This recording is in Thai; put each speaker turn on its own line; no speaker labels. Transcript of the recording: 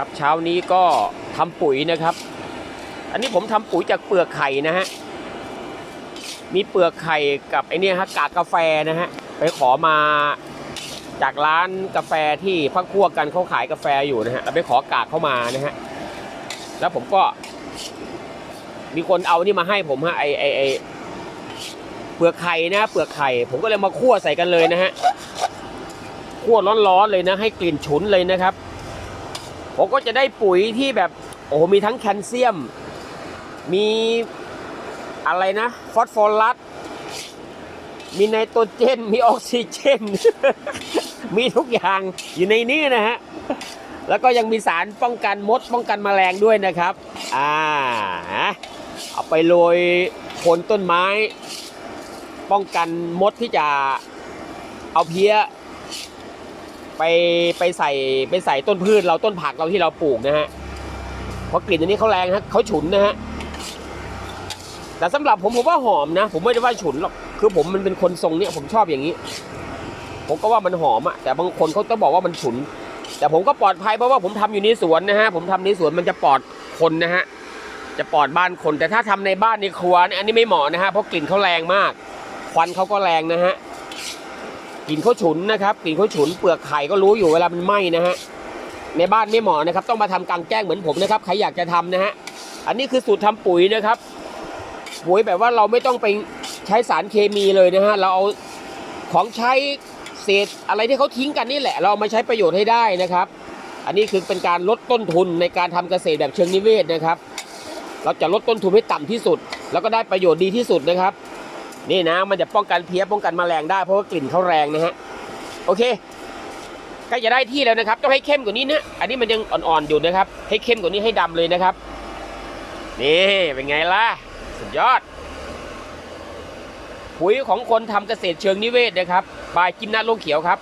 ครับเช้านี้ก็ทำปุ๋ยนะครับ อันนี้ผมทำปุ๋ยจากเปลือกไข่นะฮะมีเปลือกไข่กับไอเนี่ยฮะกากกาแฟนะฮะไปขอมาจากร้านกาแฟที่พักพวกกันเขาขายกาแฟอยู่นะฮะเราไปขอกากเข้ามานะฮะแล้วผมก็ มีคนเอานี่มาให้ผมฮะไอไอไอเปลือกไข่นะเปลือกไข่ ผมก็เลยมาคั่วใส่กันเลยนะฮะคั่วร้อนๆเลยนะ ให้กลิ่นฉุนเลยนะครับ ผมก็จะได้ปุ๋ยที่แบบโอ้โหมีทั้งแคลเซียม มีอะไรนะ ฟอสฟอรัส มีไนโตรเจน มีออกซิเจน มีทุกอย่างอยู่ในนี้นะฮะ แล้วก็ยังมีสารป้องกันมด ป้องกันแมลงด้วยนะครับ อ่า เอาไปโรยโคนต้นไม้ ป้องกันมดที่จะเอาเพี้ย ไปไปใส่ไปใส่ต้นพืชเราต้นผักเราที่เราปลูกนะฮะเพราะกลิ่นอันนี้เขาแรงฮะเขาฉุนนะฮะแต่สำหรับผมผมว่าหอมนะ ผมไม่ได้ว่าฉุนหรอกคือผมมันเป็นคนทรงเนี้ยผมชอบอย่างนี้ ผมก็ว่ามันหอมอะแต่บางคนเขาต้องบอกว่ามันฉุน แต่ผมก็ปลอดภัยเพราะว่าผมทำอยู่ในสวนนะฮะผมทำในสวนมันจะปลอดคนนะฮะจะปลอดบ้านคน แต่ถ้าทำในบ้านในครัวเนี่ยอันนี้ไม่เหมาะนะฮะเพราะกลิ่นเขาแรงมาก ควันเขาก็แรงนะฮะ กลิ่นเขาวฉุนนะครับกลิ่นเขาวฉุนเปลือกไข่ก็รู้อยู่เวลามันไหม้นะฮะในบ้านไม่เหมาะนะครับ ต้องมาทำกลางแจ้งเหมือนผมนะครับใครอยากจะทำนะฮะอันนี้คือสูตรทำปุ๋ยนะครับ ปุ๋ยแบบว่าเราไม่ต้องไปใช้สารเคมีเลยนะฮะเราเอาของใช้เศษอะไรที่เขาทิ้งกันนี่แหละ เราเอามาใช้ประโยชน์ให้ได้นะครับ อันนี้คือเป็นการลดต้นทุนในการทำเกษตรแบบเชิงนิเวศนะครับ เราจะลดต้นทุนให้ต่ำที่สุด แล้วก็ได้ประโยชน์ดีที่สุดนะครับ นี่นะมันจะป้องกันเพี้ยป้องกันแมลงได้เพราะว่ากลิ่นเขาแรงนะฮะโอเคก็จะได้ที่แล้วนะครับ ต้องให้เข้มกว่านี้นะอันนี้มันยังอ่อนๆอยู่นะครับ ให้เข้มกว่านี้ให้ดำเลยนะครับนี่เป็นไงล่ะสุดยอดปุ๋ยของคนทำเกษตรเชิงนิเวศนะครับบายกิมนาโลงเขียวครับ